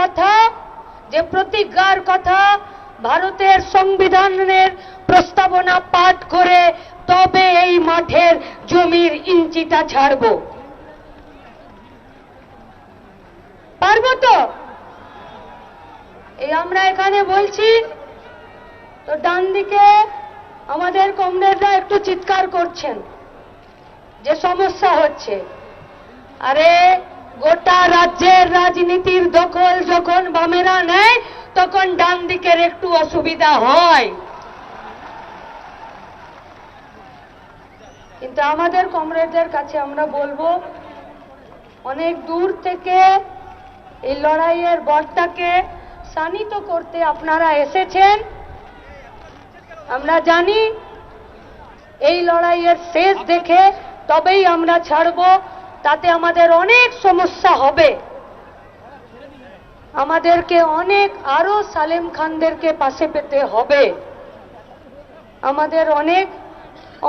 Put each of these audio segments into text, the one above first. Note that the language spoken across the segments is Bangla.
কথা, যে প্রতিজ্ঞার কথা ভারতের সংবিধানের প্রস্তাবনা পাঠ করে তবে এই মাঠের জমির ইঞ্চিটা ছাড়বো। পারব তো? এই আমরা এখানে বলছি, তো ডান দিকে আমাদের কমরেডরা একটু চিৎকার করছেন, যে সমস্যা হচ্ছে। আরে গোটা রাজ্যের রাজনীতির দখল যখন বামেরা নেয়, তখন ডান দিকের একটু অসুবিধা হয়। কিন্তু আমাদের কমরেডদের কাছে আমরা বলব, অনেক দূর থেকে এই লড়াইয়ের বটটাকে শানিত করতে আপনারা এসেছেন। আমরা জানি, এই লড়াইয়ের শেষ দেখে তবেই আমরা ছাড়ব। তাতে আমাদের অনেক সমস্যা হবে। আমাদেরকে অনেক আরও সালেম খানদেরকে পাশে পেতে হবে। আমাদের অনেক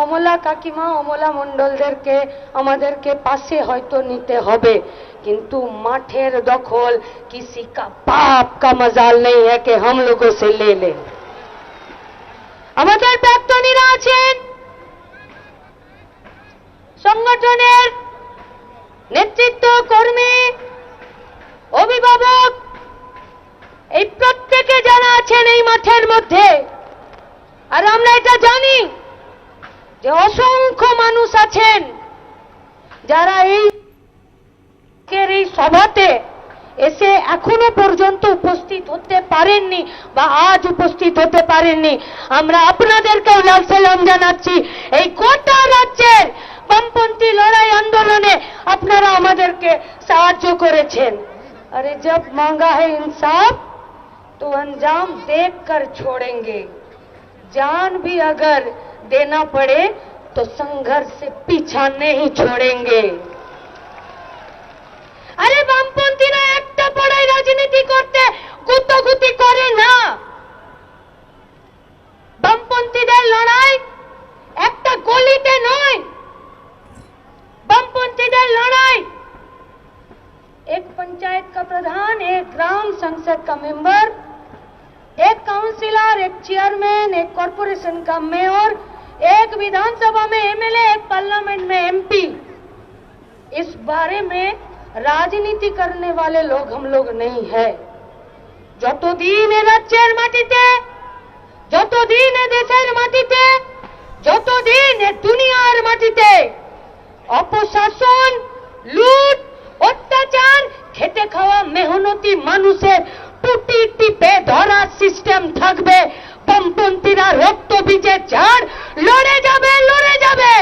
অমলা কাকিমা, অমলা মন্ডলদেরকে আমাদেরকে পাশে হয়তো নিতে হবে। কিন্তু মাঠের দখল কিসি কা পাপ কা মজাল নেই হ্যাঁ কে হাম সে লে লে। আমাদের প্রাক্তনীরা উপস্থিত হতে পারেননি বা আজ উপস্থিত হতে পারেননি আমরা আপনাদেরকেও লাল সালাম জানাচ্ছি এই গোটা রাজ্যের বামপন্থী লড়াই আন্দোলনে আপনারা আমাদেরকে সাহায্য করেছেন अरे जब मांगा है इंसाफ तो अंजाम देख कर छोड़ेंगे जान भी अगर देना पड़े तो संघर्ष से पीछा नहीं छोड़ेंगे আরে বামপন্থীরা একটা পড়ায় রাজনীতি করতে গুতগুতি করে না বামপন্থীদের লড়াই একটা গলিতে নয় বামপন্থীদের লড়াই एक पंचायत का प्रधान एक ग्राम संसद का मेंबर एक काउंसिलर एक चेयरमैन एक कॉरपोरेशन का मेयर एक विधानसभा में एमएलए एक पार्लियामेंट में एमपी इस बारे में রাজনীতি করনে वाले लोग हम लोग नहीं है যতদিন এ রাজ্যের মাটিতে, যতদিন এ দেশের মাটিতে, যতদিন এ দুনিয়ার মাটিতে অপশাসন, লুট, অত্যাচার, খেটে খাওয়া মেহনতি মানুষের টুটি টিপে ধরা সিস্টেম থাকবে, বামপন্থীরা রক্ত বীজে ঝাড়, লড়ে যাবে লড়ে যাবে।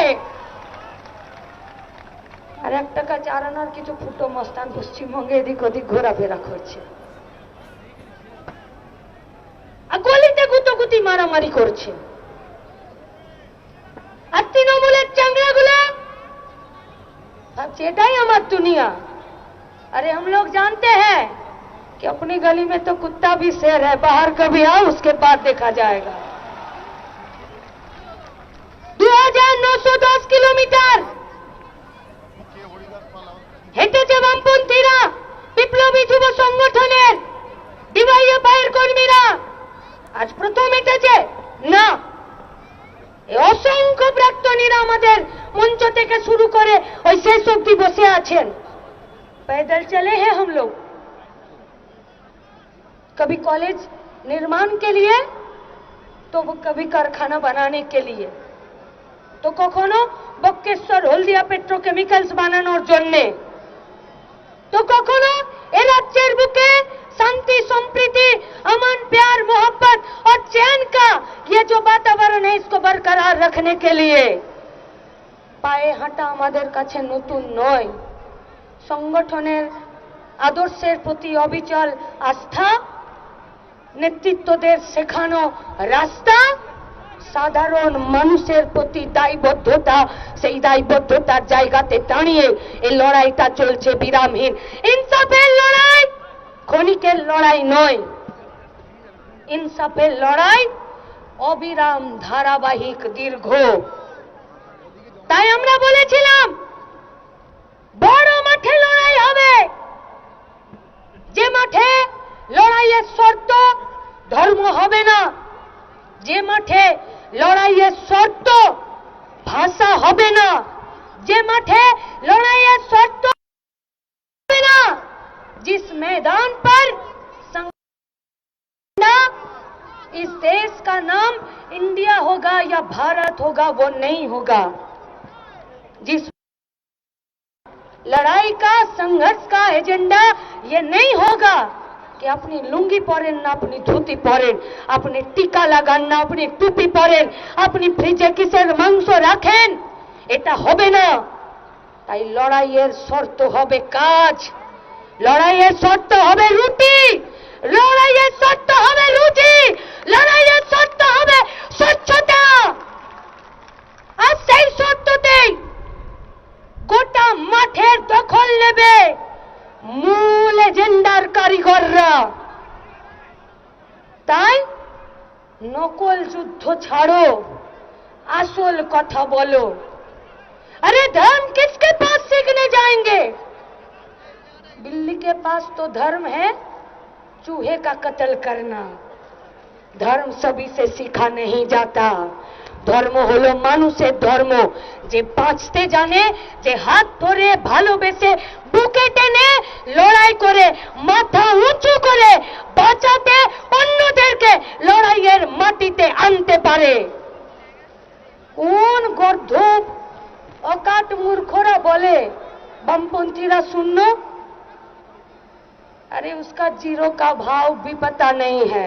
আর এক টাকা চার আনার কিছু ফুটো মস্তান পশ্চিমবঙ্গে এদিক ওদিক ঘোরাফেরা করছে। গলিতে গুতগুতি মারামারি করছে আর তৃণমূলের চাংড়াগুলো আমার দুনিয়া अरे हम लोग जानते हैं कि अपनी गली में तो कुत्ता भी शेर है बाहर कभी आओ उसके बाद देखा जाएगा থেকে শুরু করে ওই শেষ অব্দি বসে আছেন पैदल चले हैं हम लोग कभी कॉलेज निर्माण के लिए तो वो कभी कारखाना बनाने के लिए তো কখনো বক্কেশ্বর হলদিয়া পেট্রোকেমিক্যালস বানানোর জন্যে তো কখনো এ রাজ্যের বুকে शांति संप्रीति अमन प्यार मोहब्बत और चैन का ये जो वातावरण है इसको बरकरार रखने के लिए পায়ে হাঁটা আমাদের কাছে নতুন নয়। সংগঠনের আদর্শের প্রতি অবিচল আস্থা, নেতৃত্বদের শেখানো রাস্তা, সাধারণ মানুষের প্রতি দায়বদ্ধতা, সেই দায়বদ্ধতার জায়গাতে দাঁড়িয়ে এই লড়াইটা চলছে বিরামহীন। ইনসাফের লড়াই ক্ষণিকের লড়াই নয়। ইনসাফের লড়াই অবিরাম ধারাবাহিক দীর্ঘ। তাই আমরা বলেছিলাম বড় মাঠে লড়াই হবে যে মাঠে লড়াইয়ের শর্ত ধর্ম হবে না যে মাঠে লড়াইয়ের শর্ত ভাষা হবে না যে মাঠে लड़ाइया शर्त হবে না जिस मैदान पर संग- इस देश का नाम इंडिया होगा या भारत होगा वो नहीं होगा जिस लड़ाई का संघर्ष का एजेंडा ये नहीं होगा कि अपनी लुंगी পরেন না আপনি ধুতি পরেন আপনি টিকা লাগান না আপনি টুপি পরেন আপনি ফ্রিজে কিসের মাংস রাখেন এটা হবে না তাই লড়াইয়ের শর্ত হবে কাজ লড়াইয়ের শর্ত হবে রুটি লড়াইয়ের শর্ত হবে রুটি লড়াইয়ের শর্ত হবে স্বচ্ছতা আর সেই শর্ততেই গোটা মাঠের দখল নেবে মূল এজেন্ডার কারিগররা তাই নকল যুদ্ধ ছাড়ো আসল কথা বলো अरे धर्म किसके पास सीखने जाएंगे बिल्ली के पास तो धर्म है चूहे का कत्ल करना ধর্ম সবই সে শিখা नहीं जाता ধর্ম হলো মানুষের ধর্ম যে বাঁচতে জানে যে হাত ধরে ভালোবেসে বুকে টেনে লড়াই করে মাথা উঁচু করে বাঁচাতে অন্যদেরকে লড়াইয়ের মাটিতে আনতে পারে কোন গর্ধব অকাট মূর্খরা বলে বামপন্থীরা শূন্য अरे उसका जीरो का भाव भी पता नहीं है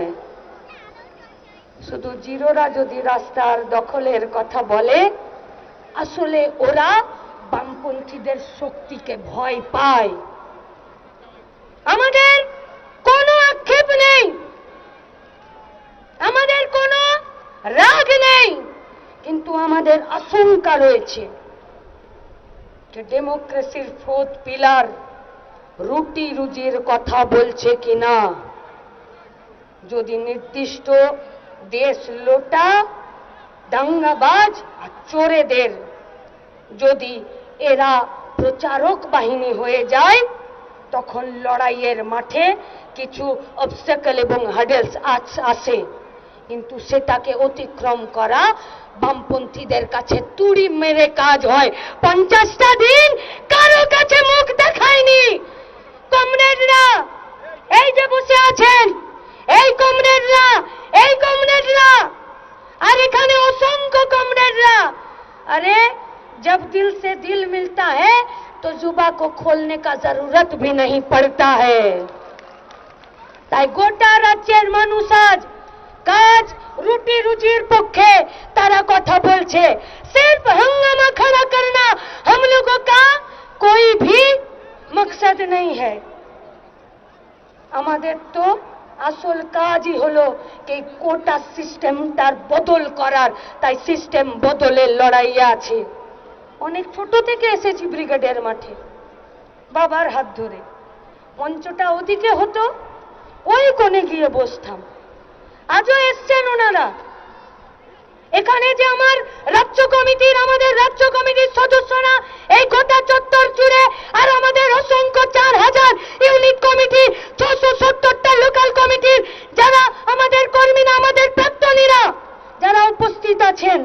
শুধু জিরোরা যদি রাস্তার দখলের কথা বলে, আসলে ওরা বামপন্থীদের শক্তিকে ভয় পায়। আমাদের কোনো আক্ষেপ নেই। আমাদের কোনো রাগ নেই। কিন্তু আমাদের আশঙ্কা রয়েছে। যে ডেমোক্রেসির ফোর্থ পিলার রুটি রুজির কথা বলছে কিনা। যদি নির্দিষ্ট দেশ লোটা, দাঙ্গাবাজ আর চোরেদের। যদি এরা প্রচারক বাহিনী হয়ে যায়, তখন লড়াইয়ের মাঠে কিছু অবস্টাকল এবং হাডেলস আসে কিন্তু সেটাকে অতিক্রম করা বামপন্থীদের কাছে তুড়ি মেরে কাজ হয়। পঞ্চাশটা দিন কারও কাছে মুখ দেখায়নি। কমরেডরা, এই যে বসে আছেন এই কমরেডরা এই কমরেডরা আর এখানে অসংখ্য কমরেডরা अरे जब दिल से दिल मिलता है तो जुबा को खोलने का जरूरत भी नहीं पड़ता है তাই গোটা রাজ্যের মানুষ আজ কাজ রুটি রুজির পক্ষে তারা কথা বলছে सिर्फ हंगामा खड़ा करना हम लोगों का कोई भी मकसद नहीं है আমাদের তো আসল কাজই হলো এই কোটা সিস্টেমটার বদল করার, তাই সিস্টেম বদলের লড়াইয়ে আছে। অনেক ছোট থেকে এসেছি ব্রিগেডের মাঠে। বাবার হাত ধরে। মঞ্চটা ওদিকে হতো, ওই কোণে গিয়ে বসতাম। আজও এসছেন ওনারা। এখানে যে আমার রাজ্য কমিটির, আমাদের রাজ্য কমিটির সদস্যরা, এই গোটা চত্বর জুড়ে আর আমাদের অসংখ্য চার হাজার ইউনিট কমিটি, ছশো সত্তরটা লোকাল কমিটির যারা আমাদের কর্মীরা আমাদের প্রাক্তনীরা, যারা উপস্থিত আছেন,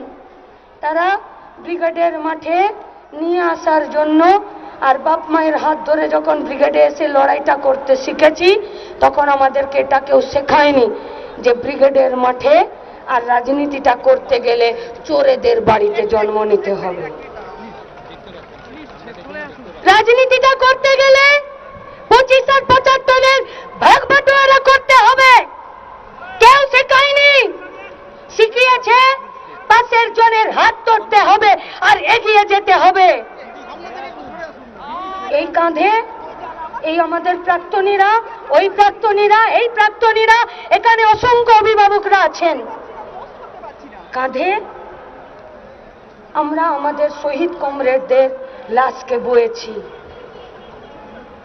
তারা ব্রিগেডের মাঠে নিয়ে আসার জন্য আর বাপ মায়ের হাত ধরে যখন ব্রিগেডে এসে লড়াইটা করতে শিখেছি, তখন আমাদেরকে এটা কেউ শেখায়নি যে ব্রিগেডের মাঠে আর রাজনীতিটা করতে গেলে চোরেদের বাড়িতে জন্ম নিতে হবে। রাজনীতিটা করতে গেলে পঁচিশ আর পঁচাত্তরের ভাগ বাটোয়ারা করতে হবে। কেউ শেখায়নি। শিখিয়েছে, পাশের জনের হাত ধরতে হবে আর এগিয়ে যেতে হবে। এই কাঁধে এই আমাদের প্রাক্তনীরা, ওই প্রাক্তনীরা, এই প্রাক্তনীরা, এখানে অসংখ্য অভিভাবকরা আছেন। কাঁধে আমরা আমাদের শহীদ কমরেডদের লাশকে বয়েছি।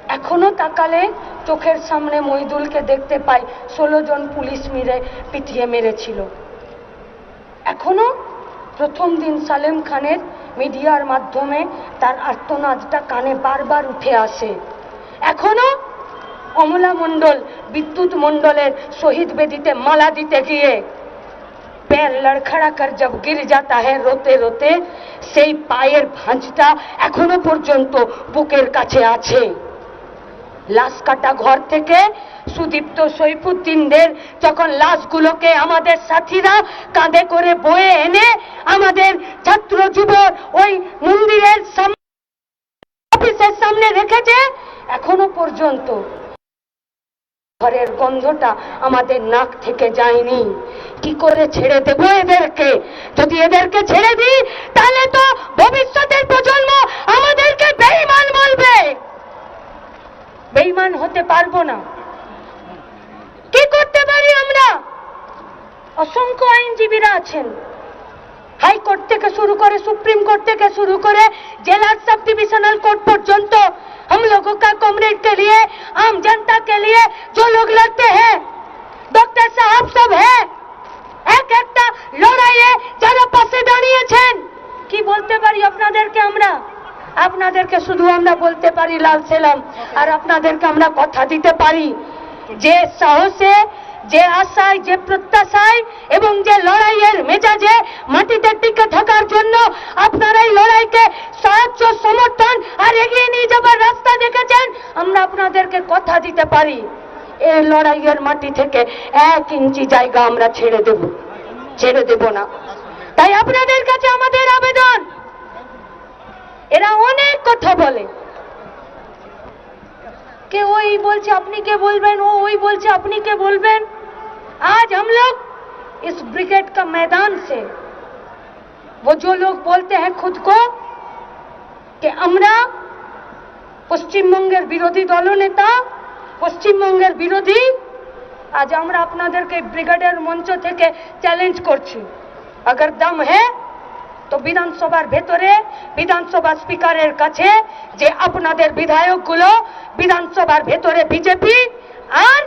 এখনও তাকালে চোখের সামনে মইদুলকে দেখতে পাই, ষোলো জন পুলিশ মেরে পিটিয়ে মেরেছিল। এখনও প্রথম দিন সালেম খানের মিডিয়ার মাধ্যমে তার আর্তনাদটা কানে বারবার উঠে আসে। এখনও অমলা মণ্ডল বিদ্যুৎ মণ্ডলের শহীদ বেদিতে মালা দিতে গিয়ে पैर लड़खड़ा कर जब गिर जाता है रोते रोते সেই পায়ের ভাঁজটা এখনো পর্যন্ত বুকের কাছে আছে লাশ কাটা ঘর থেকে সুদীপ্ত সৈফুদ্দিনদের যখন লাশগুলোকে আমাদের সাথীরা কাঁধে করে বয়ে এনে আমাদের ছাত্র যুব ওই মন্দিরের সামনে অফিসের সামনে রেখেছে এখনো পর্যন্ত ঘরের গন্ধটা আমাদের নাক থেকে যায়নি। কি করে ছেড়ে দেবো এদেরকে? যদি এদেরকে ছেড়ে দিই, তাহলে তো ভবিষ্যতের প্রজন্ম আমাদেরকে বেঈমান বলবে। বেঈমান হতে পারব না। কি করতে পারি আমরা? অসংখ্য আইনজীবীরা আছেন। হাইকোর্ট থেকে শুরু করে सुप्रीम कोर्ट থেকে শুরু করে জেলা सब डिविजनल कोर्ट পর্যন্ত हम लोगों का कॉमरेड के लिए आम जनता के लिए जो लोग लड़ते हैं डॉक्टर साहब सब है এক একটা লড়াইয়ে যারা পাশে দাঁড়িয়েছেন কি বলতে পারি আপনাদেরকে আমরা আপনাদেরকে শুধু আমরা বলতে পারি লাল সেলাম আর আপনাদেরকে আমরা কথা দিতে পারি যে সাহসে যে আশায়, যে প্রত্যাশায় এবং যে লড়াইয়ের মেজাজে মাটিতে টিকে থাকার জন্য আপনারা এই লড়াইকে সাহায্য, সমর্থন আর এগিয়ে নিয়ে যাবার রাস্তা দেখেছেন? আমরা আপনাদেরকে কথা দিতে পারি। এই লড়াইয়ের মাটি থেকে এক ইঞ্চি জায়গা আমরা ছেড়ে দেব। ছেড়ে দেব না। তাই আপনাদের কাছে আমাদের আবেদন। এরা অনেক কথা বলে। কে ওই বলছে আপনি কে বলবেন? ও ওই বলছে আপনি কে বলবেন? आज हम लोग इस ब्रिगेड का मैदान से वो जो लोग बोलते हैं खुद को कि আমরা পশ্চিমবঙ্গের বিরোধী দলনেতা পশ্চিমবঙ্গের বিরোধী আজ আমরা আপনাদেরকে ব্রিগেডের মঞ্চ থেকে চ্যালেঞ্জ করছি अगर दम है তো বিধানসভার ভেতরে বিধানসভা স্পিকারের কাছে যে আপনাদের বিধায়কগুলো বিধানসভার ভেতরে বিজেপি আর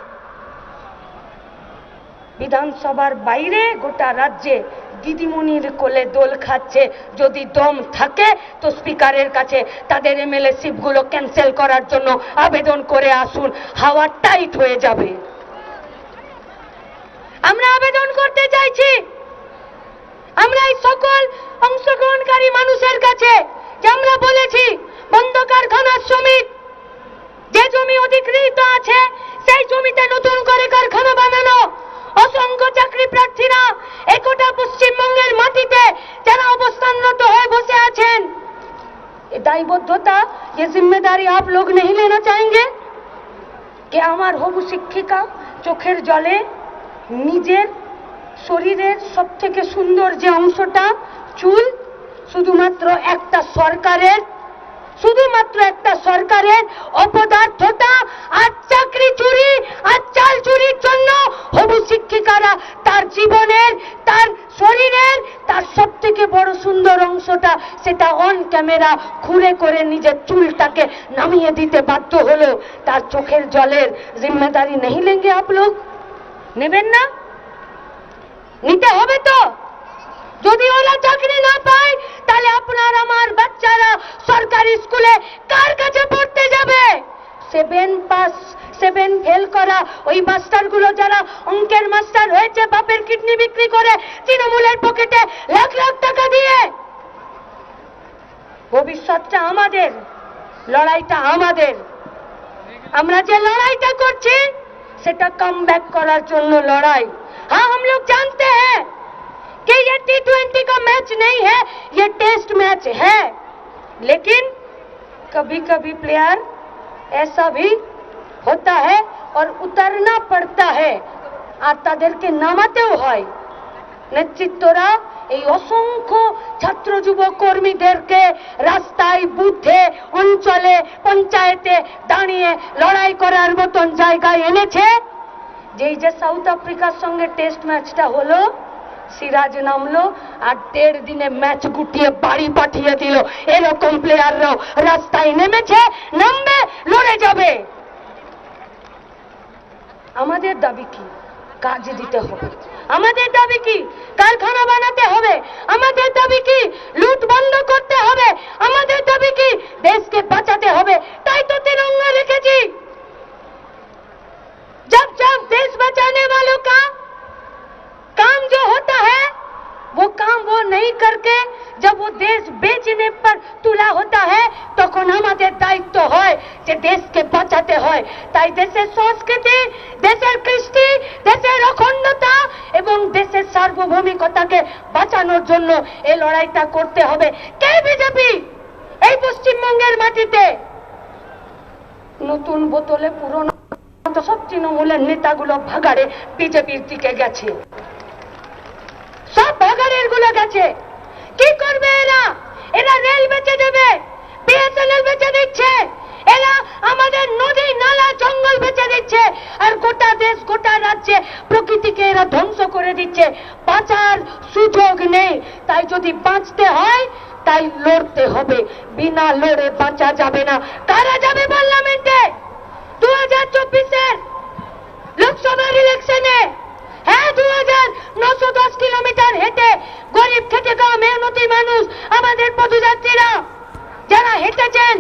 বিধানসভার বাইরে গোটা রাজ্যে দিদিমণির কোলে দোল খাচ্ছে। যদি দম থাকে, তো স্পিকারের কাছে তাদের এমএলএ শিপগুলো ক্যান্সেল করার জন্য আবেদন করে আসুন। হাওয়া টাইট হয়ে যাবে। আমরা আবেদন করতে চাইছি। আমরা এই সকল অংশগ্রহণকারী মানুষের কাছে যে আমরা বলেছি, বন্ধ কারখানার শ্রমিক, যে জমি অধিকৃত আছে, সেই জমিতে নতুন করে কারখানা বানানো। অসংখ্য চাকরি প্রার্থীরা একটা পশ্চিমবঙ্গের মাটিতে যারা অবস্থানরত হয়ে বসে আছেন ये दायबद्धता ये जिम्मेदारी आप लोग नहीं लेना चाहेंगे কে আমার হবু শিক্ষিকা চোখের জলে নিজের শরীরের সব থেকে সুন্দর যে অংশটা চুল শুধুমাত্র একটা সরকারের শুধুমাত্র একটা সরকারের অপদার্থতা আর চাকরি চুরি আর চাল চুরির জন্য হবু শিক্ষিকারা তার জীবনের, তার শরীরের, তার সব থেকে বড় সুন্দর অংশটা সেটা অন ক্যামেরা খুঁড়ে করে নিজের চুলটাকে নামিয়ে দিতে বাধ্য হলো। তার চোখের জলের জিম্মেদারি নেই লেঙ্গে আপ লোক নেবেন না? নিতে হবে তো। ওই মাস্টারগুলো যারা অঙ্কের মাস্টার হয়েছে বাপের কিডনি বিক্রি করে তৃণমূলের পকেটে লাখ লাখ টাকা দিয়ে ভবিষ্যৎটা আমাদের লড়াইটা আমাদের আমরা যে লড়াইটা করছি সেটা কাম ব্যাক করার জন্য লড়াই हाँ हम लोग जानते हैं कि ये टी ट्वेंटी का मैच नहीं है ये टेस्ट मैच है लेकिन कभी कभी प्लेयर ऐसा भी होता है और उतरना पड़ता है আর তাদেরকে নামাতেও হয় নেতৃত্বরা এই অসংখ্য ছাত্র যুব কর্মীদেরকে রাস্তায় বুথে অঞ্চলে পঞ্চায়েতে দাঁড়িয়ে লড়াই করার মতন জায়গায় এনেছে যেই যে সাউথ আফ্রিকার সঙ্গে টেস্ট ম্যাচটা হলো সিরাজ নামলো আর দেড় দিনে ম্যাচ গুটিয়ে বাড়ি পাঠিয়ে দিল এরকম প্লেয়াররাও রাস্তায় নেমেছে নামবে লড়ে যাবে আমাদের দাবি কি? কাজে দিতে হবে। আমাদের দাবি কি? কারখানা বানাতে হবে। আমাদের দাবি কি? লুট বন্ধ করতে হবে। আমাদের দাবি কি? দেশকে বাঁচাতে হবে। লড়াইটা করতে হবে। কে বিজেপি? এই পশ্চিমবঙ্গের মাটিতে। নতুন বোতলে পুরনো সব তৃণমূলের নেতাগুলো ভাগাড়ে বিজেপির দিকে গেছে সব ভাগাড়েরগুলো গেছে কি করবে এরা এরা রেল বেচে দেবে বিএসএনএল বেচে দিচ্ছে এরা আমাদের নদী নালা জঙ্গল বেচে দিচ্ছে আর গোটা দেশ গোটা রাজ্যে প্রকৃতিকে এরা ধ্বংস করে দিচ্ছে বাঁচার সুযোগ নেই তাই যদি বাঁচতে হয় তাই লড়তে হবে বিনা লড়ে বাঁচা যাবে না কারা যাবে পার্লামেন্টে দু হাজার চব্বিশের লোকসভার ইলেকশনে হ্যাঁ দু হাজার নশো দশ কিলোমিটার হেঁটে গরিব খেটে খাওয়া মেহনতি মানুষ আমাদের পদযাত্রীরা যারা হেঁটেছেন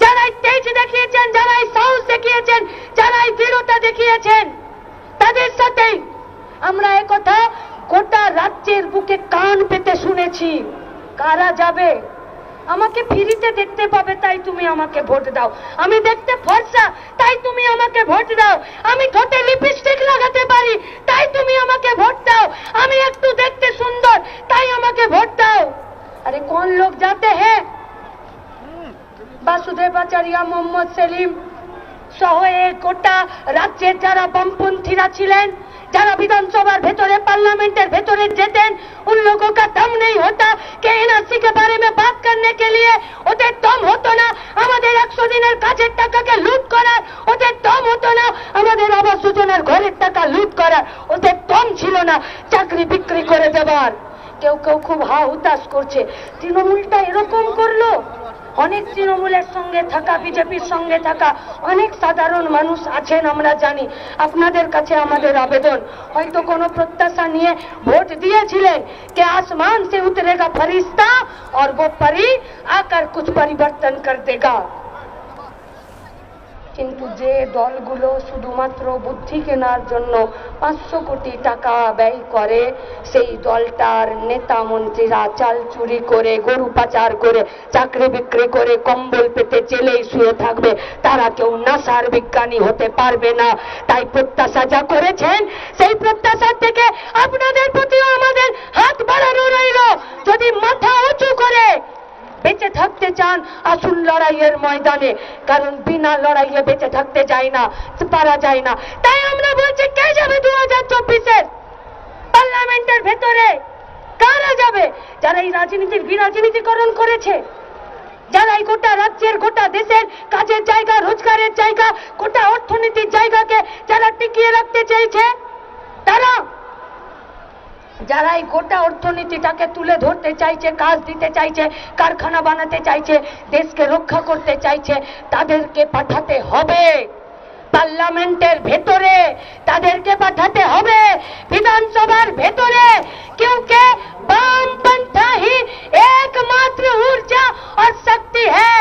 যারা এই তেজ দেখিয়েছেন যারা এই সাহস দেখিয়েছেন যারা এই দৃঢ়তা দেখিয়েছেন তাদের সাথেই একথা গোটা রাজ্যের বুকে কান পেতে শুনেছি। কারা যাবে? আমাকে ফিরিতে দেখতে পাবে, তাই তুমি আমাকে ভোট দাও। আমি দেখতে ফর্সা, তাই তুমি আমাকে ভোট দাও। আমি ঠোঁটে লিপস্টিক লাগাতে পারি, তাই তুমি আমাকে ভোট দাও। আমি একটু দেখতে সুন্দর, তাই আমাকে ভোট দাও। আরে কোন লোক যাতে হ্যাঁ বাসুদেব আচারিয়া, মোহাম্মদ সেলিম সহ এই গোটা রাজ্যের যারা বামপন্থীরা ছিলেন যারা বিধানসভার ভেতরে, পার্লামেন্টের ভেতরে যেতেন, উন লোগোं का নেই नहीं কে कि एनआरसी के বারে में দম হতো না। আমাদের 100 দিনের কাজের টাকাকে লুট করার ওদের দম হতো না। আমাদের আবাস যোজনার ঘরের টাকা লুট করার ওদের দম ছিল না চাকরি বিক্রি করে দেবার। কেউ কেউ খুব হা হুতাশ করছে। তৃণমূলটা এরকম করল? অনেক তৃণমূলের সঙ্গে থাকা বিজেপির সঙ্গে থাকা অনেক সাধারণ মানুষ আছেন আমরা জানি আপনাদের কাছে আমাদের আবেদন হয়তো কোনো প্রত্যাশা নিয়ে ভোট দিয়েছিলেন কে আসমান সে উতরেগা ফরিস্তা और वो परी आकर कुछ परिवर्तन कर देगा কিন্তু যে দলগুলো শুধুমাত্র বুদ্ধি কেনার জন্য পাঁচশো কোটি টাকা ব্যয় করে, সেই দলটার নেতা মন্ত্রীরা চাল চুরি করে, গরু পাচার করে, চাকরি বিক্রি করে, কম্বল পেতে জেলেই শুয়ে থাকবে। তারা কেউ নাসার বিজ্ঞানী হতে পারবে না। তাই প্রত্যাশা যা করেছেন, সেই প্রত্যাশার থেকে আপনাদের প্রতিও আমাদের হাত বাড়ানো রইল। যদি মাথা উঁচু করে বেঁচে থাকতে চান আসুন লড়াইয়ের ময়দানে, কারণ বিনা লড়াইয়ে বেঁচে থাকতে যায় না, পারা যায় না। তাই আমরা বলছি, কে যাবে দু হাজার চব্বিশের? পার্লামেন্টের ভেতরে। কারা যাবে? যারা এই রাজনীতির বিরাজনীতিকরণ করেছে, যারা এই গোটা রাজ্যের, গোটা দেশের কাজের জায়গা, রোজগারের জায়গা, গোটা অর্থনীতির জায়গাকে যারা টিকিয়ে রাখতে চাইছে, তারা যারা এই গোটা অর্থনীতিটাকে তুলে ধরতে চাইছে, কাজ দিতে চাইছে, কারখানা বানাতে চাইছে, দেশকে রক্ষা করতে চাইছে, তাদেরকে পাঠাতে হবে। পার্লামেন্টের ভেতরে তাদেরকে পাঠাতে হবে বিধানসভার ভেতরে क्योंकि वामपंथा ही एकमात्र ऊर्जा और शक्ति है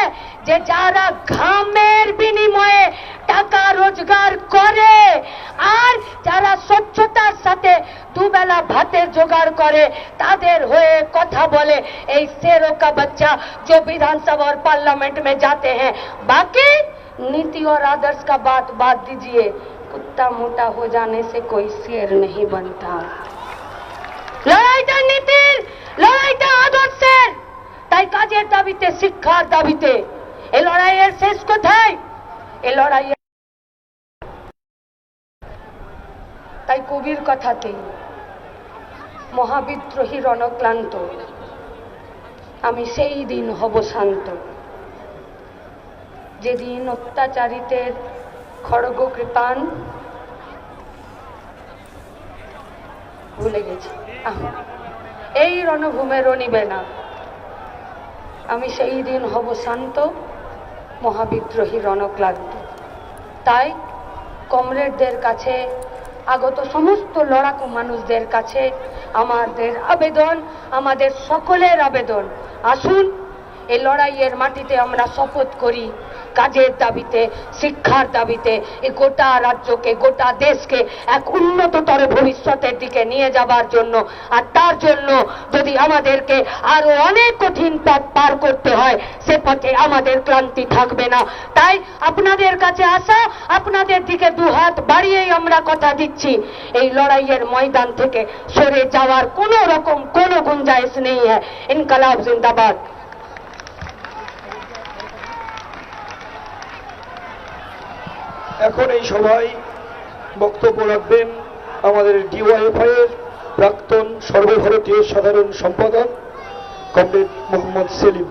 যে যারা ঘামের বিনিময়ে টাকা রোজগার করে আর যারা স্বচ্ছতার সাথে দুবেলা ভাতের জোগাড় করে তাদের হয়ে কথা বলে এই शेरों का बच्चा जो विधानसभा और पार्लियामेंट में जाते हैं बाकी नीति और आदर्श का बात बात दीजिए कुत्ता मोटा हो जाने से कोई शेर नहीं बनता লড়াইটা নীতির লড়াইটা আদর্শের তাই কাজের দাবিতে শিক্ষার দাবিতে এ লড়াইয়ের শেষ কোথায় এ লড়াইয়ের তাই কবির কথাতেই মহাবিদ্রোহী রণক্লান্ত আমি সেই দিন হব শান্ত যেদিন অত্যাচারিতের খড়গ কৃপান ভুলে গেছি। এই রণভূমে রণিবে না। আমি সেই দিন হব শান্ত, মহাবিদ্রোহী, রণক্লান্ত। তাই কমরেডদের কাছে, আগত সমস্ত লড়াকু মানুষদের কাছে আমাদের আবেদন, আমাদের সকলের আবেদন। আসুন এই লড়াইয়ের মাটিতে আমরা শপথ করি। কাজের দাবিতে, শিক্ষার দাবিতে এই গোটা রাজ্যকে, গোটা দেশকে এক উন্নততর ভবিষ্যতের দিকে নিয়ে যাবার জন্য। আর তার জন্য যদি আমাদেরকে আরও অনেক কঠিন পথ পার করতে হয়, সে পথে আমাদের ক্লান্তি থাকবে না। তাই আপনাদের কাছে আসা, আপনাদের দিকে দুহাত বাড়িয়েই আমরা কথা দিচ্ছি। এই লড়াইয়ের ময়দান থেকে সরে যাওয়ার কোনো রকম কোনো গুঞ্জাইশ নেই হ্যাঁ। ইনকলাব জিন্দাবাদ। এখন এই সভায় বক্তব্য রাখবেন আমাদের ডিওয়াইএফআই এর প্রাক্তন সর্বভারতীয় সাধারণ সম্পাদক, কমরেড মোহাম্মদ সেলিম।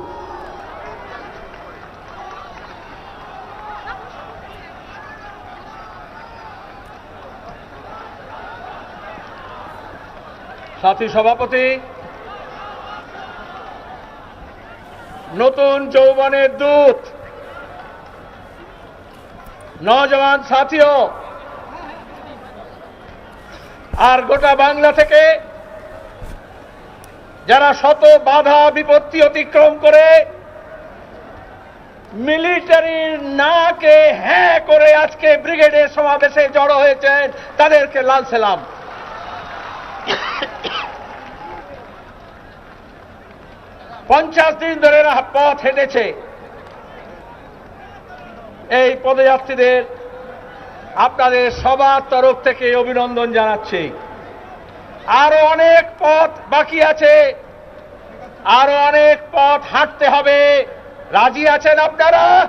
সাথী সভাপতি, নতুন যৌবনের দূত। নজওয়ান সাথীও। আর গোটা বাংলা থেকে যারা শত বাধা বিপত্তি অতিক্রম করে মিলিটারির নাকে হ্যাঁ করে আজকে ব্রিগেডের সমাবেশে জড়ো হয়েছেন, তাদেরকে লাল সেলাম। পঞ্চাশ দিন ধরে পথ হেঁটেছে। এই পদযাত্রীদের আপনাদের সবার তরফ থেকে অভিনন্দন জানাচ্ছি। আরও অনেক পথ বাকি আছে। আরও অনেক পথ হাঁটতে হবে। রাজি আছেন আপনারা?